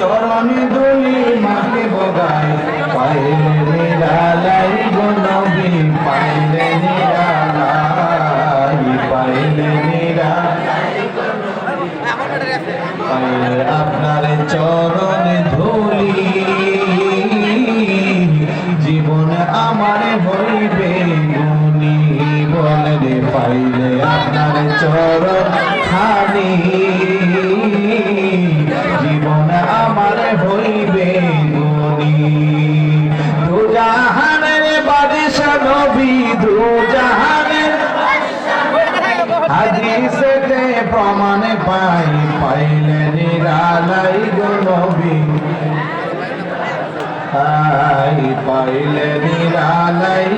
চরণে দুলি মাকে বগাই, পাইলে নিরালাই গো পাইলে নিরালাই পাইলে নিরালাই। আপনার চরণ ধুলি, জীবন আমার হইবে গুনি বলে পাইলে আপনার চরণ খানি। হাদিসেতে প্রমাণ পাই, পাইলে নিরালাই নবী। পাই পাইলে নিরালাই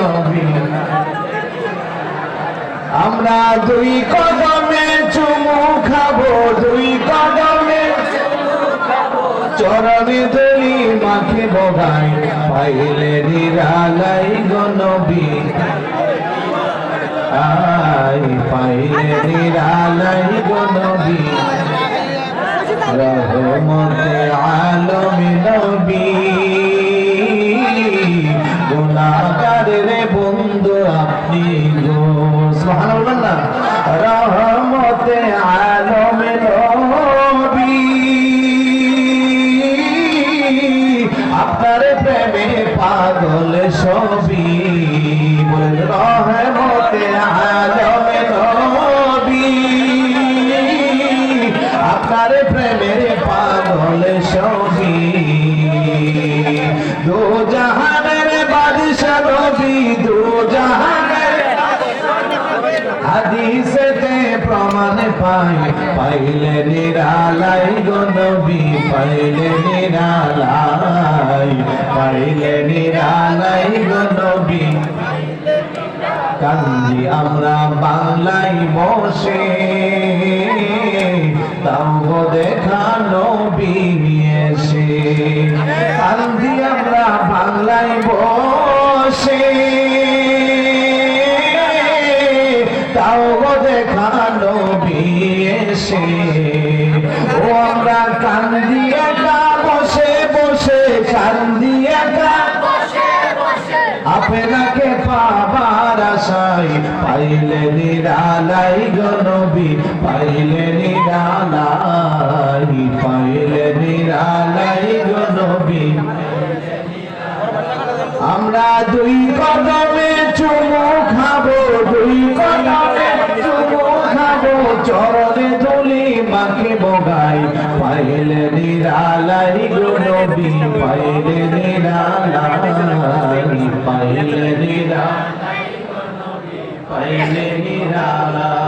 নবী। আমরা দুই কদমে চুমু খাব, দুই কদমে চরণে দলি মাখে বগাই পাইলে নিরালাই নবী। পাইলে নিরালাই গো নবী। রহমতে আলমী নবী। গুনাহগার রে বন্ধু আপনি গো। সুবহানাল্লাহ। রহমতে আলমী নবী। আপনার প্রেমে পাগল সবই দু জাহানের দু জাহানের হাদিসেতে প্রমাণ পাই, পাইলে নিরালাই গো নবী, পাইলে নিরালাই পাইলে নিরালাই গো নবী। কান্দি আমরা বাংলায় বসে তাও দেখা নবী এসে। কান্দি তাও গো দেখা নবী এসে। ও আমরা কান্দি একা বসে বসে কান্দি একা আপনাকে পাবার আশাই পাইলে নিরালাই গনবী পাইলে নিরালাই পাইলে নিরালাই গনবী আমরা দুই কদমে চুমু খাব চরণে ধুলি মাকে বগাই পাইলে নিরালাই নবী পাইলে নিরালাই পাইলে নিরা পাইলে নিরালাই।